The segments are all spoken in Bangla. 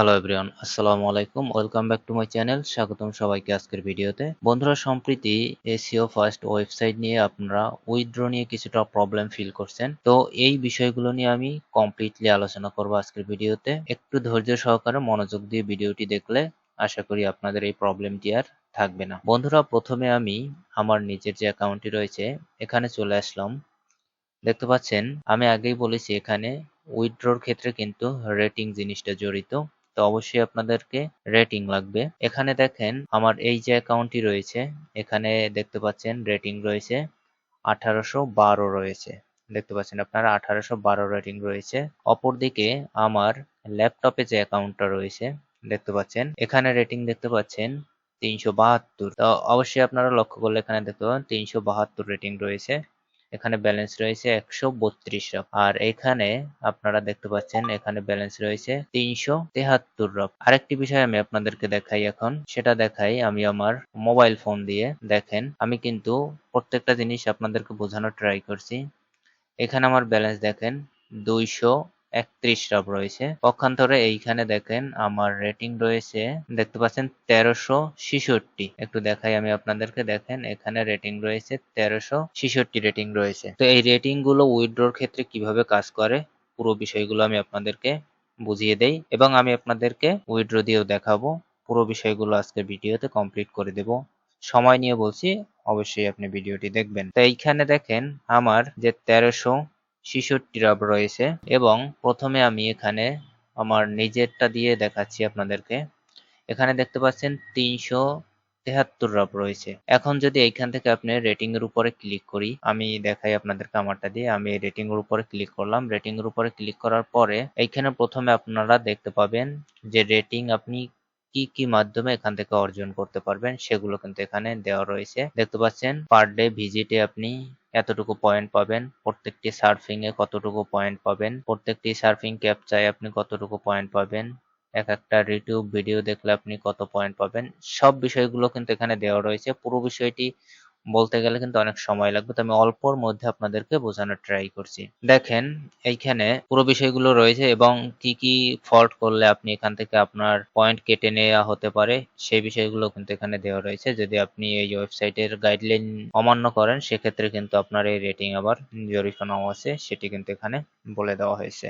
হ্যালো এভরিওয়ান আসসালামু আলাইকুম welcome back to my channel স্বাগতম সবাইকে আজকের ভিডিওতে বন্ধুরা সম্প্রতি এসিও ফার্স্ট ওয়েবসাইট নিয়ে আপনারা উইথড্র নিয়ে কিছুটা প্রবলেম ফিল করছেন তো এই বিষয়গুলো নিয়ে আমি কমপ্লিটলি আলোচনা করব আজকের ভিডিওতে একটু ধৈর্য সহকারে মনোযোগ দিয়ে ভিডিওটি দেখলে আশা করি আপনাদের এই প্রবলেমটি আর থাকবে না বন্ধুরা প্রথমে আমি আমার নিজের যে অ্যাকাউন্টটি রয়েছে এখানে চলে আসলাম দেখতে পাচ্ছেন আমি আগেই বলেছি এখানে উইথড্রর ক্ষেত্রে কিন্তু রেটিং জিনিসটা জড়িত তো অবশ্যই আপনাদেরকে রেটিং লাগবে। এখানে দেখেন আমার এই যে অ্যাকাউন্টটি রয়েছে, এখানে দেখতে পাচ্ছেন রেটিং রয়েছে আঠারোশো বারো রয়েছে। দেখতে পাচ্ছেন আপনারা আঠারোশো বারো রেটিং রয়েছে। অপরদিকে আমার ল্যাপটপে যে অ্যাকাউন্টটা রয়েছে, দেখতে পাচ্ছেন, এখানে রেটিং দেখতে পাচ্ছেন তিনশো বাহাত্তর। তো অবশ্যই আপনারা লক্ষ্য করলে এখানে দেখতে পাবেন তিনশো বাহাত্তর রেটিং রয়েছে। এখানে ব্যালেন্স রয়েছে একশো বত্রিশ রক আর এখানে আপনারা দেখতে পাচ্ছেন এখানে ব্যালেন্স রয়েছে তিনশো তেহাত্তর রক আরেকটি বিষয় আমি আপনাদেরকে দেখাই এখন। সেটা দেখাই আমি আমার মোবাইল ফোন দিয়ে। দেখেন, আমি কিন্তু প্রত্যেকটা জিনিস আপনাদেরকে বোঝানোর ট্রাই করছি। এখানে আমার ব্যালেন্স দেখেন, দুইশো একত্রিশ রাব রয়েছে। পক্ষান্তরে এইখানে দেখেন আমার রেটিং রয়েছে, দেখতে পাচ্ছেন তেরোশো ছিষট্টি। একটু দেখাই আমি আপনাদেরকে, দেখেন এখানে রেটিং রয়েছে তেরোশো ছিষট্টি রেটিং রয়েছে। তো এই রেটিংগুলো উইড্রোর ক্ষেত্রে কীভাবে কাজ করে, পুরো বিষয়গুলো আমি আপনাদেরকে বুঝিয়ে দেই এবং আমি আপনাদেরকে উইড্রো দিয়েও দেখাবো। পুরো বিষয়গুলো আজকে ভিডিওতে কমপ্লিট করে দেব। সময় নিয়ে বলছি, অবশ্যই আপনি ভিডিওটি দেখবেন। তো এইখানে দেখেন আমার যে তেরোশো ছিষট্টি রাব রয়েছে এবং প্রথমে আমি এখানে আমার নিজেরটা দিয়ে দেখাচ্ছি আপনাদেরকে। এখানে দেখতে পাচ্ছেন তিনশো তেহাত্তর রাব রয়েছে। এখন যদি এইখান থেকে আপনি রেটিং এর উপরে ক্লিক করি, আমি দেখাই আপনাদেরকে আমারটা দিয়ে। আমি রেটিং এর উপরে ক্লিক করলাম। রেটিং এর উপরে ক্লিক করার পরে এইখানে প্রথমে আপনারা দেখতে পাবেন যে রেটিং আপনি কি কি মাধ্যমে এখান থেকে অর্জন করতে পারবেন সেগুলো কিন্তু এখানে দেওয়া রয়েছে। দেখতে পাচ্ছেন পার ডে ভিজিটে আপনি এতটুকু পয়েন্ট পাবেন, প্রত্যেকটি সার্ফিং এ কতটুকু পয়েন্ট পাবেন, প্রত্যেকটি সার্ফিং ক্যাপচায় আপনি কতটুকু পয়েন্ট পাবেন, এক একটা ইউটিউব ভিডিও দেখলে আপনি কত পয়েন্ট পাবেন, সব বিষয়গুলো কিন্তু এখানে দেওয়া রয়েছে। পুরো বিষয়টি বলতে গেলে কিন্তু অনেক সময় লাগবে। তো আমি অল্পর মধ্যে আপনাদেরকে বোঝানোর ট্রাই করছি। দেখেন, এইখানে পুরো বিষয়গুলো রয়েছে এবং কি কি ফল্ট করলে আপনি এখান থেকে আপনার পয়েন্ট কেটে নেওয়া হতে পারে, সেই বিষয়গুলো কিন্তু এখানে দেওয়া রয়েছে। যদি আপনি এই ওয়েবসাইটের গাইডলাইন অমান্য করেন, সেক্ষেত্রে কিন্তু আপনার এই রেটিং আবার জরিফানা আছে, সেটি কিন্তু এখানে বলে দেওয়া হয়েছে।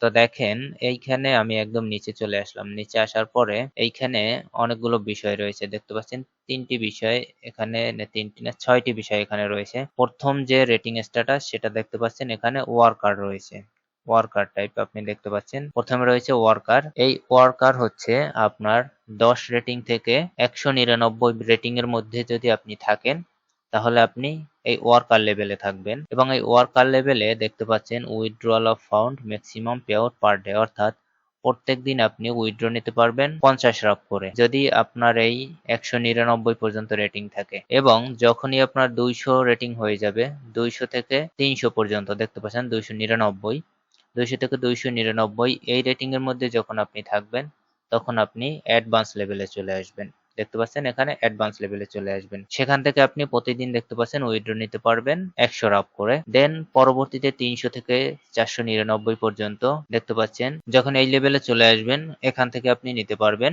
তো দেখেন, এইখানে আমি একদম নিচে চলে আসলাম। নিচে আসার পরে এইখানে অনেকগুলো বিষয় রয়েছে। দেখতে পাচ্ছেন, তিনটি বিষয় এখানে তিনটি না, ছয়টি বিষয় এখানে রয়েছে। প্রথম যে রেটিং স্ট্যাটাস সেটা দেখতে পাচ্ছেন, এখানে ওয়ার্কার রয়েছে। ওয়ার্কার টাইপ আপনি দেখতে পাচ্ছেন। প্রথমে রয়েছে ওয়ার্কার এই ওয়ার্কার হচ্ছে আপনার দশ রেটিং থেকে একশো নিরানব্বই রেটিং এর মধ্যে যদি আপনি থাকেন, তাহলে আপনি এই ওয়ার্কার লেভেলে থাকবেন এবং এই ওয়ার্কার লেভেলে দেখতে পাচ্ছেন withdrawal of fund maximum pay out per day অর্থাৎ প্রত্যেক দিন আপনি উইথড্র নিতে পারবেন পঞ্চাশ রাপ করে যদি আপনার এই একশো নিরানব্বই পর্যন্ত রেটিং থাকে। এবং যখনই আপনার দুইশো রেটিং হয়ে যাবে, দুইশো থেকে তিনশো পর্যন্ত, দেখতে পাচ্ছেন দুইশো নিরানব্বই, দুইশো থেকে দুইশো নিরানব্বই, এই রেটিং এর মধ্যে যখন আপনি থাকবেন, তখন আপনি অ্যাডভান্স লেভেলে চলে আসবেন। দেখতে পাচ্ছেন, এখানে অ্যাডভান্স লেভেলে চলে আসবেন। সেখান থেকে আপনি প্রতিদিন দেখতে পাচ্ছেন উইথড্র নিতে পারবেন একশো রাপ করে। দেন পরবর্তীতে তিনশো থেকে চারশো নিরানব্বই পর্যন্ত দেখতে পাচ্ছেন, যখন এই লেভেলে চলে আসবেন, এখান থেকে আপনি নিতে পারবেন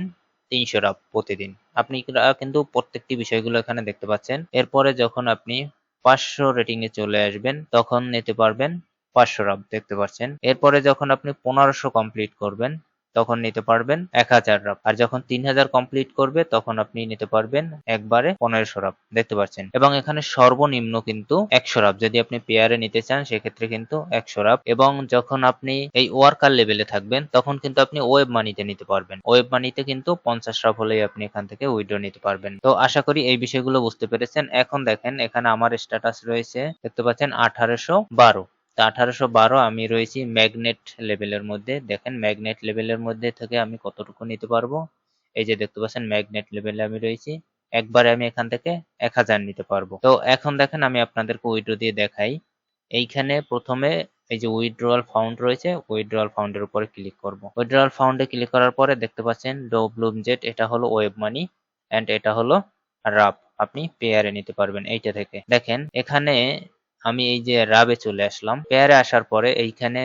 তিনশো রাপ প্রতিদিন। আপনি কিন্তু প্রত্যেকটি বিষয়গুলো এখানে দেখতে পাচ্ছেন। এরপরে যখন আপনি পাঁচশো রেটিং এ চলে আসবেন, তখন নিতে পারবেন পাঁচশো রাপ দেখতে পাচ্ছেন। এরপরে যখন আপনি পনেরোশো কমপ্লিট করবেন তখন নিতে পারবেন এক হাজার রাপ আর যখন তিন হাজার কমপ্লিট করবে, তখন আপনি নিতে পারবেন একবারে পনেরোশো রাপ দেখতে পাচ্ছেন? এবং এখানে সর্বনিম্ন কিন্তু একশো রাপ যদি আপনি পেয়ারে নিতে চান, সেক্ষেত্রে কিন্তু একশো রাপ এবং যখন আপনি এই ওয়ার্কার লেভেলে থাকবেন, তখন কিন্তু আপনি ওয়েব মানিতে নিতে পারবেন। ওয়েব মানিতে কিন্তু পঞ্চাশ রাপ হলেই আপনি এখান থেকে উইড্রো নিতে পারবেন। তো আশা করি এই বিষয়গুলো বুঝতে পেরেছেন। এখন দেখেন, এখানে আমার স্ট্যাটাস রয়েছে, দেখতে পাচ্ছেন, আঠারোশো বারো। আঠারোশো বারো আমি রয়েছি ম্যাগনেট লেভেলের মধ্যে। দেখেন ম্যাগনেট লেভেলের মধ্যে থেকে আমি কতটুকু নিতে পারব? এই যে দেখতে পাচ্ছেন ম্যাগনেট লেভেলে আমি রয়েছি। একবারে আমি এখান থেকে এক হাজার নিতে পারব। তো এখন দেখেন, আমি আপনাদেরকে উইড্রো দিয়ে দেখাই। এইখানে প্রথমে এই যে উইথড্রয়াল ফাউন্ড রয়েছে উইথড্রয়াল ফাউন্ডের উপরে ক্লিক করব। উইথড্রয়াল ফাউন্ডে ক্লিক করার পরে দেখতে পাচ্ছেন ডো ব্লুম জেট এটা হলো ওয়েব মানি অ্যান্ড এটা হলো রাপ আপনি পেয়ারে নিতে পারবেন এইটা থেকে। দেখেন, এখানে আমি এই যে রাবে চলে আসলাম। পেয়ারে আসার পরে এইখানে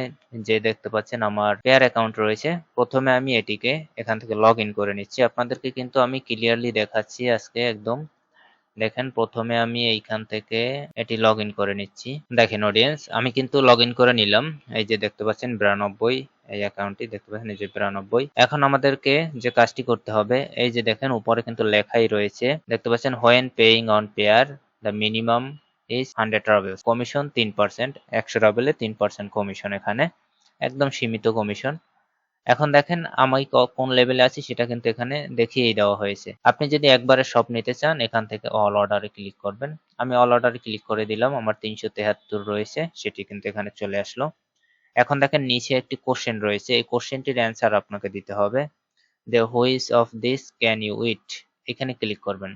যে দেখতে পাচ্ছেন আমার পেয়ার অ্যাকাউন্ট রয়েছে, প্রথমে আমি এটিকে এখান থেকে লগ ইন করে নিচ্ছি। আপনাদেরকে কিন্তু আমি ক্লিয়ারলি দেখাচ্ছি আজকে একদম। দেখেন, প্রথমে আমি এইখান থেকে এটি লগ করে নিচ্ছি। দেখেন অডিয়েন্স আমি কিন্তু লগ করে নিলাম। এই যে দেখতে পাচ্ছেন, বিরানব্বই, এই অ্যাকাউন্টটি দেখতে পাচ্ছেন, এই যে বিরানব্বই। এখন আমাদেরকে যে কাজটি করতে হবে, এই যে দেখেন, উপরে কিন্তু লেখাই রয়েছে। দেখতে পাচ্ছেন when paying on payer the minimum is hundred roubles commission তিন পার্সেন্ট একশো রাবেলে তিন পার্সেন্ট কমিশন এখানে। একদম সীমিত কমিশন এখন দেখেন আমি কোন লেভেলে আছি সেটা কিন্তু এখানে দেখিয়েই দেওয়া হয়েছে। আপনি যদি একবারে সব নিতে চান, এখান থেকে অল অর্ডারে ক্লিক করবেন। আমি অল অর্ডারে ক্লিক করে দিলাম, আমার তিনশো তেহাত্তর রয়েছে, সেটি কিন্তু এখানে চলে আসলো। এখন দেখেন নিচে একটি কোশ্চেন রয়েছে, এই কোশ্চেনটির অ্যান্সার আপনাকে দিতে হবে। The whys of this can you it এখানে ক্লিক করবেন।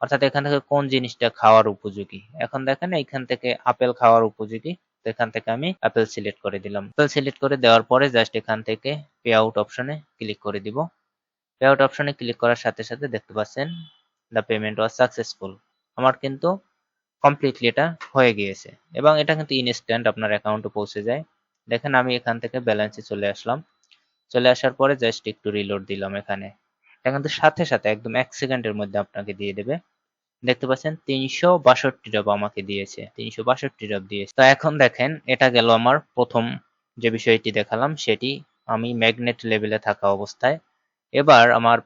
অর্থাৎ এখান থেকে কোন জিনিসটা খাওয়ার উপযোগী? এখন দেখেন এখান থেকে আপেল খাওয়ার উপযোগী। তো এখান থেকে আমি আপেল সিলেক্ট করে দিলাম। আপেল সিলেক্ট করে দেওয়ার পরে জাস্ট এখান থেকে পে আউট অপশনে ক্লিক করে দিব। পে আউট অপশনে ক্লিক করার সাথে সাথে দেখতে পাচ্ছেন, দ্য পেমেন্ট ওয়াজ সাকসেসফুল। আমার কিন্তু কমপ্লিটলি এটা হয়ে গিয়েছে। এবং এটা কিন্তু ইনস্ট্যান্ট আপনার অ্যাকাউন্টে পৌঁছে যায়। দেখেন আমি এখান থেকে ব্যালেন্সে চলে আসলাম। চলে আসার পরে জাস্ট একটু রিলোড দিলাম এখানে। কিন্তু সাথে সাথে একদম এক সেকেন্ডের মধ্যে আপনাকে দিয়ে দেবে। দেখতে পাচ্ছেন, তিনশো বাষট্টি ডব আমাকে দিয়েছে, তিনশো বাষট্টি ডব দিয়েছে। তো এখন দেখেন, এটা গেল আমার প্রথম যে বিষয়টি দেখালাম, সেটি আমি ম্যাগনেট লেভেলে থাকা অবস্থায়। এবার আমার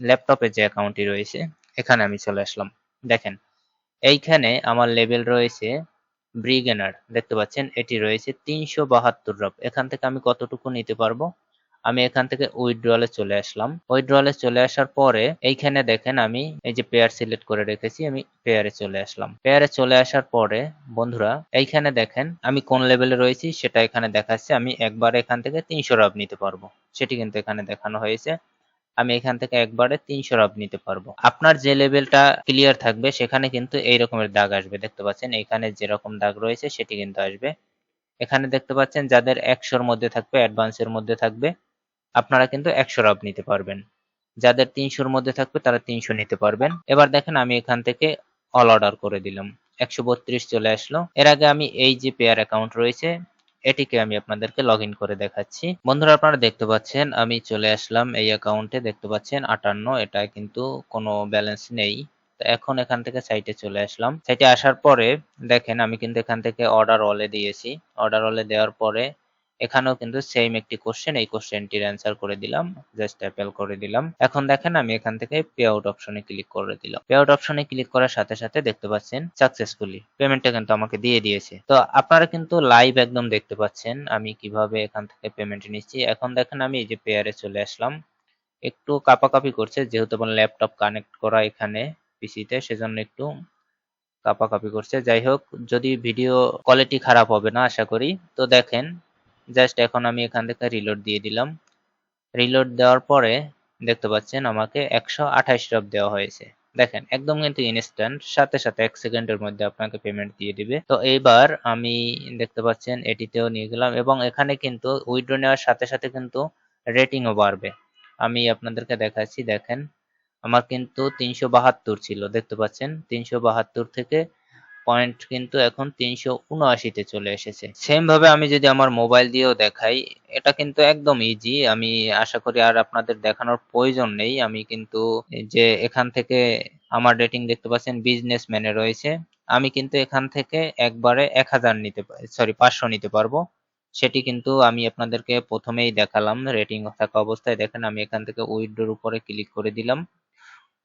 ল্যাপটপে যে অ্যাকাউন্টটি রয়েছে, এখানে আমি চলে আসলাম। দেখেন, এইখানে আমার লেভেল রয়েছে ব্রিগেনার দেখতে পাচ্ছেন, এটি রয়েছে তিনশো বাহাত্তর ড্রপ এখান থেকে আমি কতটুকু নিতে পারব? আমি এখান থেকে উইথড্রলে চলে আসলাম। উইথড্রলে চলে আসার পরে এইখানে দেখেন আমি এই যে পেয়ার সিলেক্ট করে রেখেছি, আমি পেয়ারে চলে আসলাম। পেয়ারে চলে আসার পরে, বন্ধুরা, এইখানে দেখেন আমি কোন লেভেলে রয়েছি সেটা এখানে দেখাচ্ছে, আমি একবার এখান থেকে তিনশো রাব নিতে পারব। সেটি কিন্তু এখানে দেখানো হয়েছে, আমি এখান থেকে একবারে তিনশো রাব নিতে পারব। আপনার যে লেভেলটা ক্লিয়ার থাকবে, সেখানে কিন্তু এই রকমের দাগ আসবে, দেখতে পাচ্ছেন? এখানে যেরকম দাগ রয়েছে, সেটি কিন্তু আসবে। এখানে দেখতে পাচ্ছেন, যাদের একশোর মধ্যে থাকবে অ্যাডভান্সের মধ্যে থাকবে আপনারা কিন্তু একশো রাব নিতে পারবেন। যাদের তিনশোর মধ্যে থাকবে, তারা তিনশো নিতে পারবেন। এবার দেখেন, আমি এখান থেকে অল অর্ডার করে দিলাম। একশো বত্রিশ চলে আসলো। এর আগে আমি এই যে পেয়ার অ্যাকাউন্ট রয়েছে, এটিকে আমি আপনাদেরকে লগ করে দেখাচ্ছি। বন্ধুরা, আপনারা দেখতে পাচ্ছেন, আমি চলে আসলাম এই অ্যাকাউন্টে দেখতে পাচ্ছেন, আটান্ন, এটা কিন্তু কোনো ব্যালেন্স নেই। এখন এখান থেকে সাইটে চলে আসলাম। সাইটে আসার পরে, দেখেন, আমি কিন্তু এখান থেকে অর্ডার অলে দিয়েছি। অর্ডার অলে দেওয়ার পরে এখানেও কিন্তু সেম একটি কোশ্চেন এই কোশ্চেনটির অ্যান্সার করে দিলাম জাস্ট অ্যাপেল করে দিলাম। এখন দেখেন আমি এখান থেকে পে আউট অপশনে ক্লিক করে দিলাম। পে আউট অপশনে ক্লিক করার সাথে সাথে দেখতে পাচ্ছেন সাকসেসফুলি পেমেন্টটা কিন্তু আমাকে দিয়ে দিয়েছে। তো আপনারা কিন্তু লাইভ একদম দেখতে পাচ্ছেন, আমি কীভাবে এখান থেকে পেমেন্ট নিচ্ছি। এখন দেখেন আমি এই যে পেয়ারে চলে আসলাম। একটু কাপাকাপি করছে, যেহেতু আমার ল্যাপটপ কানেক্ট করা এখানে পিসিতে সেজন্য একটু কাপাকাপি করছে। যাই হোক, যদি ভিডিও কোয়ালিটি খারাপ হবে না, আশা করি। তো দেখেন জাস্ট এখন আমি এখান থেকে রিলোড দিয়ে দিলাম। রিলোড দেওয়ার পরে দেখতে পাচ্ছেন আমাকে একশো আঠাশ ড্রপ দেওয়া হয়েছে। দেখেন, একদম কিন্তু ইনস্ট্যান্ট সাথে সাথে এক সেকেন্ডের মধ্যে আপনাকে পেমেন্ট দিয়ে দিবে। তো এইবার আমি দেখতে পাচ্ছেন এটিতেও নিয়ে গেলাম এবং এখানে কিন্তু উইড্রো নেওয়ার সাথে সাথে কিন্তু রেটিংও বাড়বে। আমি আপনাদেরকে দেখাচ্ছি, দেখেন, আমার কিন্তু তিনশো বাহাত্তর ছিল, দেখতে পাচ্ছেন? তিনশো বাহাত্তর থেকে পয়েন্ট কিন্তু এখন তিনশো উনআশিতে চলে এসেছে। সেম ভাবে আমি যদি আমার মোবাইল দিয়েও দেখাই, এটা কিন্তু একদম ইজি আমি আশা করি আর আপনাদের দেখানোর প্রয়োজন নেই। আমি কিন্তু যে এখান থেকে আমার রেটিং দেখতে পাচ্ছেন বিজনেস ম্যানে রয়েছে। আমি কিন্তু এখান থেকে একবারে এক হাজার নিতে সরি পাঁচশো নিতে পারব। সেটি কিন্তু আমি আপনাদেরকে প্রথমেই দেখালাম। রেটিং থাকা অবস্থায় দেখেন, আমি এখান থেকে উইডোর উপরে ক্লিক করে দিলাম।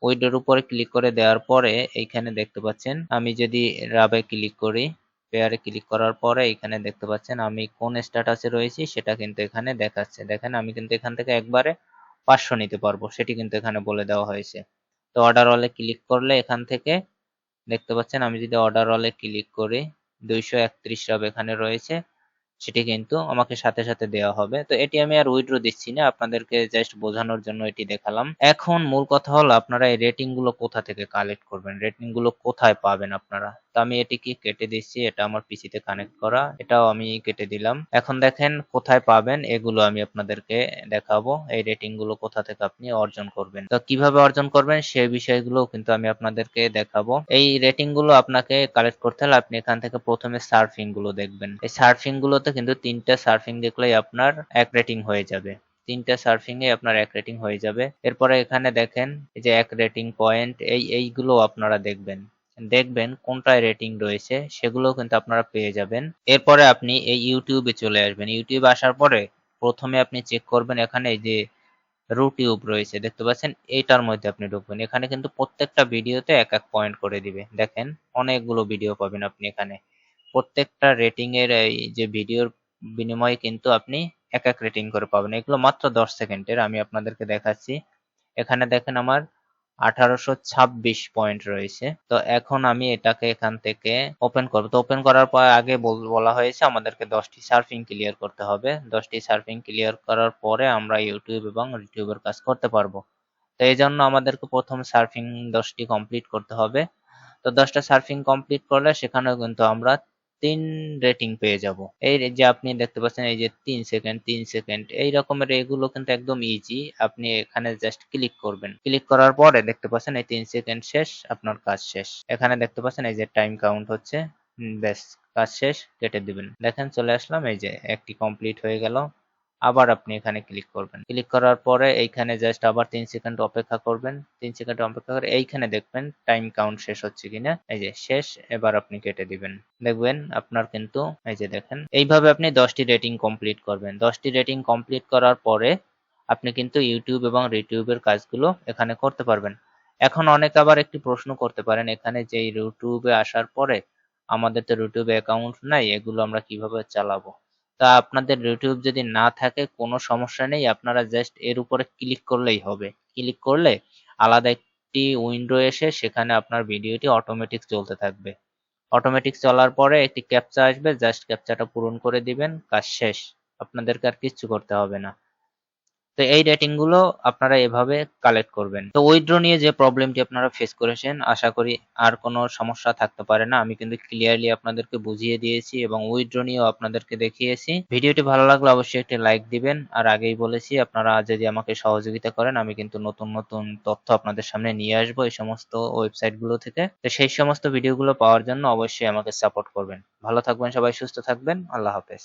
উইডোর উপরে ক্লিক করে দেওয়ার পরে এইখানে দেখতে পাচ্ছেন, আমি যদি রাবে ক্লিক করি, পেয়ারে ক্লিক করার পরে এখানে দেখতে পাচ্ছেন আমি কোন স্ট্যাটাসে রয়েছি সেটা কিন্তু এখানে দেখাচ্ছে। দেখেন আমি কিন্তু এখান থেকে একবারে পাঁচশো নিতে পারব, সেটি কিন্তু এখানে বলে দেওয়া হয়েছে। তো অর্ডার অলে ক্লিক করলে এখান থেকে দেখতে পাচ্ছেন আমি যদি অর্ডার অলে ক্লিক করি, দুইশো একত্রিশ রাব এখানে রয়েছে। সেটি কিন্তু আমাকে সাথে সাথে দেওয়া হবে। তো এটি আমি আর উইড্রো দিচ্ছি না, আপনাদেরকে জাস্ট বোঝানোর জন্য এটি দেখালাম। এখন মূল কথা হলো, আপনারা এই রেটিংগুলো কোথা থেকে কালেক্ট করবেন? রেটিংগুলো কোথায় পাবেন আপনারা? তো আমি এটিকে কেটে দিচ্ছি, এটা আমার পিসিতে কানেক্ট করা, এটাও আমি কেটে দিলাম। এখন দেখেন কোথায় পাবেন, এগুলো আমি আপনাদেরকে দেখাবো, এই রেটিংগুলো কোথা থেকে আপনি অর্জন করবেন। তো কীভাবে অর্জন করবেন সেই বিষয়গুলো কিন্তু আমি আপনাদেরকে দেখাবো। এই রেটিংগুলো আপনাকে কালেক্ট করতে হলে আপনি এখান থেকে প্রথমে সার্ফিংগুলো দেখবেন। এই সার্ফিং গুলোতে কিন্তু তিনটা সার্ফিং দেখলেই আপনার এক রেটিং হয়ে যাবে। তিনটা সার্ফিং এ আপনার এক রেটিং হয়ে যাবে। এরপরে এখানে দেখেন, এই যে এক রেটিং পয়েন্ট এই, এইগুলো আপনারা দেখবেন। দেখবেন কোনটায় রেটিং রয়েছে সেগুলো কিন্তু আপনারা পেয়ে যাবেন। এরপরে আপনি এই ইউটিউবে চলে আসবেন। ইউটিউবে আসার পরে প্রথমে আপনি চেক করবেন এখানে যে রুটিউব রয়েছে, দেখতে পাচ্ছেন? এইটার মধ্যে আপনি ঢুকবেন। এখানে কিন্তু প্রত্যেকটা ভিডিওতে এক এক পয়েন্ট করে দিবে। দেখেন, অনেকগুলো ভিডিও পাবেন আপনি এখানে। প্রত্যেকটা রেটিং এর এই যে ভিডিওর বিনিময়ে কিন্তু আপনি এক এক রেটিং করে পাবেন। এগুলো মাত্র দশ সেকেন্ডের, আমি আপনাদেরকে দেখাচ্ছি। এখানে দেখেন আমার আঠারোশো ছাব্বিশ পয়েন্ট রয়েছে। তো এখন আমি এটাকে এখান থেকে ওপেন করব। তো ওপেন করার পর আগে বলা হয়েছে আমাদেরকে দশটি সার্ফিং ক্লিয়ার করতে হবে। দশটি সার্ফিং ক্লিয়ার করার পরে আমরা ইউটিউব এবং ইউটিউবের কাজ করতে পারব। তো এই জন্য আমাদেরকে প্রথম সার্ফিং দশটি কমপ্লিট করতে হবে। তো দশটা সার্ফিং কমপ্লিট করলে সেখানেও কিন্তু আমরা তিন রেটিং পেয়ে যাব। এই যে আপনি দেখতে পাচ্ছেন, এই যে তিন সেকেন্ড তিন সেকেন্ড এই রকমের এগুলো কিন্তু একদম ইজি আপনি এখানে জাস্ট ক্লিক করবেন। ক্লিক করার পরে দেখতে পাচ্ছেন, এই তিন সেকেন্ড শেষ, আপনার কাজ শেষ। এখানে দেখতে পাচ্ছেন, এই যে টাইম কাউন্ট হচ্ছে ব্যাস, কাজ শেষ, কেটে দিবেন। দেখেন, চলে আসলাম, এই যে একটি কমপ্লিট হয়ে গেল। আবার আপনি এখানে ক্লিক করবেন। ক্লিক করার পরে এইখানে জাস্ট আবার তিন সেকেন্ড অপেক্ষা করবেন। তিন সেকেন্ড অপেক্ষা করে এইখানে দেখবেন টাইম কাউন্ট শেষ হচ্ছে কিনা। এই যে শেষ, এবার আপনি কেটে দিবেন। দেখবেন আপনার কিন্তু, এই যে দেখেন, এইভাবে আপনি দশটি রেটিং কমপ্লিট করবেন। দশটি রেটিং কমপ্লিট করার পরে আপনি কিন্তু ইউটিউব এবং ইউটিউবের কাজগুলো এখানে করতে পারবেন। এখন অনেক আবার একটি প্রশ্ন করতে পারেন, এখানে যে ইউটিউবে আসার পরে আমাদের তো ইউটিউবে অ্যাকাউন্ট নাই, এগুলো আমরা কীভাবে চালাবো? তা আপনাদের ইউটিউব যদি না থাকে, কোনো সমস্যা নেই। আপনারা জাস্ট এর উপরে ক্লিক করলেই হবে। ক্লিক করলে আলাদা একটি উইন্ডো এসে সেখানে আপনার ভিডিওটি অটোমেটিক চলতে থাকবে। অটোমেটিক চলার পরে একটি ক্যাপচা আসবে। জাস্ট ক্যাপচাটা পূরণ করে দিবেন। কাজ শেষ। আপনাদেরকে আর কিচ্ছু করতে হবে না। তো এই রেটিংগুলো আপনারা এভাবে কালেক্ট করবেন। তো উইথড্র নিয়ে যে প্রবলেমটি আপনারা ফেস করেছেন, আশা করি আর কোনো সমস্যা থাকতে পারে না। আমি কিন্তু ক্লিয়ারলি আপনাদেরকে বুঝিয়ে দিয়েছি এবং উইথড্র নিয়েও আপনাদেরকে দেখিয়েছি। ভিডিওটি ভালো লাগলে অবশ্যই একটি লাইক দিবেন। আর আগেই বলেছি, আপনারা যদি আমাকে সহযোগিতা করেন, আমি কিন্তু নতুন নতুন তথ্য আপনাদের সামনে নিয়ে আসব এই সমস্ত ওয়েবসাইটগুলো থেকে। তো সেই সমস্ত ভিডিওগুলো পাওয়ার জন্য অবশ্যই আমাকে সাপোর্ট করবেন। ভালো থাকবেন সবাই, সুস্থ থাকবেন। আল্লাহ হাফেজ।